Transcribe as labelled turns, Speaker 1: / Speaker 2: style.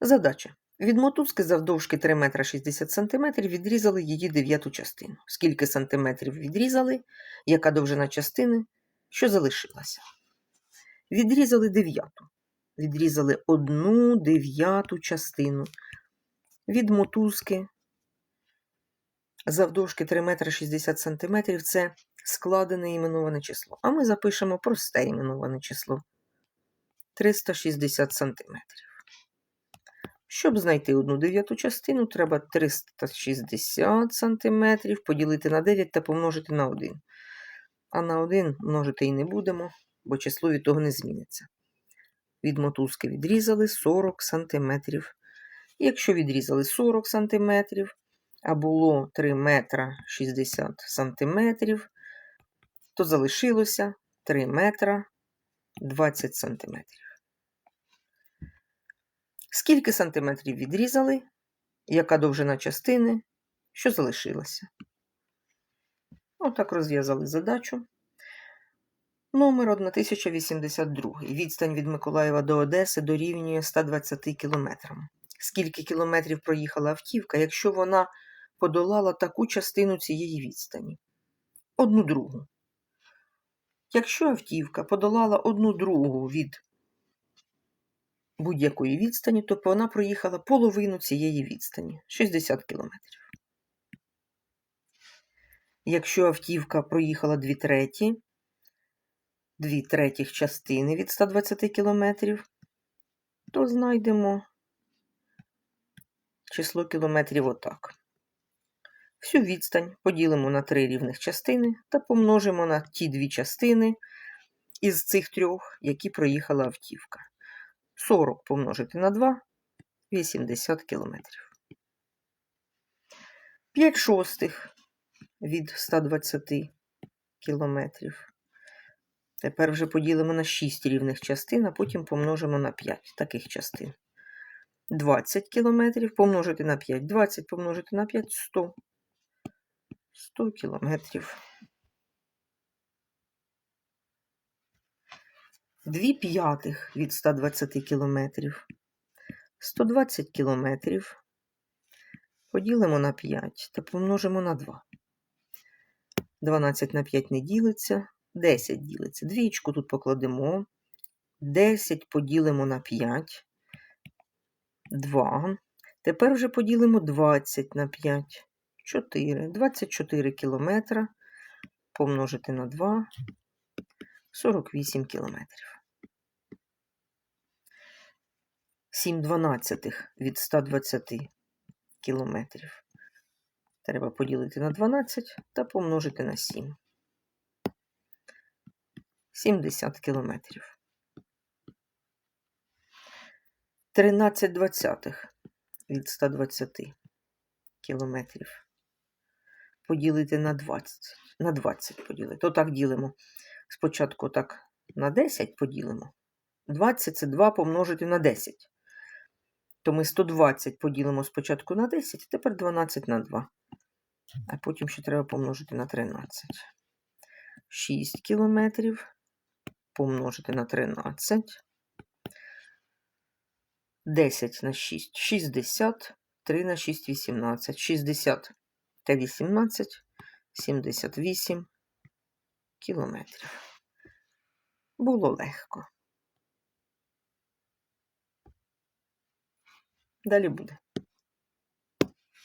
Speaker 1: Задача. Від мотузки завдовжки 3 метра 60 сантиметрів відрізали її дев'яту частину. Скільки сантиметрів відрізали, яка довжина частини, що залишилася? Відрізали дев'яту. Відрізали одну дев'яту частину. Від мотузки завдовжки 3 метра 60 сантиметрів це складене іменоване число. А ми запишемо просте іменоване число 360 сантиметрів. Щоб знайти одну дев'яту частину, треба 360 сантиметрів поділити на 9 та помножити на 1. А на 1 множити і не будемо, бо число від того не зміниться. Від мотузки відрізали 40 сантиметрів. Якщо відрізали 40 сантиметрів, а було 3 метра 60 сантиметрів, то залишилося 3 метра 20 сантиметрів. Скільки сантиметрів відрізали? Яка довжина частини? Що залишилося? Отак розв'язали задачу. Номер 1082. Відстань від Миколаєва до Одеси дорівнює 120 кілометрам. Скільки кілометрів проїхала автівка, якщо вона подолала таку частину цієї відстані? Одну другу. Якщо автівка подолала одну другу від будь-якої відстані, то вона проїхала половину цієї відстані 60 кілометрів. Якщо автівка проїхала 2 треті, 2 третіх частини від 120 кілометрів, то знайдемо число кілометрів отак. Всю відстань поділимо на три рівних частини та помножимо на ті дві частини із цих трьох, які проїхала автівка. 40 помножити на 2 80 кілометрів. 5 шостих від 120 кілометрів. Тепер вже поділимо на 6 рівних частин, а потім помножимо на 5 таких частин. 20 кілометрів помножити на 5. 20 помножити на 5 100. 100 кілометрів. 2 п'ятих від 120 кілометрів. 120 кілометрів. Поділимо на 5 та помножимо на 2. 12 на 5 не ділиться, 10 ділиться. Двічку тут покладемо. 10 поділимо на 5. 2. Тепер вже поділимо 20 на 5. 4. 24 кілометра. Помножити на 2. 48 кілометрів. 7 дванадцятих від 120 кілометрів. Треба поділити на 12 та помножити на 7. 70 кілометрів. 13 двадцятих від 120 кілометрів. Поділити на 20. На 20 поділити. Отак ділимо. Спочатку так на 10 поділимо. 20 це 2 помножити на 10. То ми 120 поділимо спочатку на 10, тепер 12 на 2. А потім ще треба помножити на 13. 6 кілометрів помножити на 13. 10 на 6 60. 3 на 6 18. 60 та 18 78 кілометрів. Було легко. Далі буде.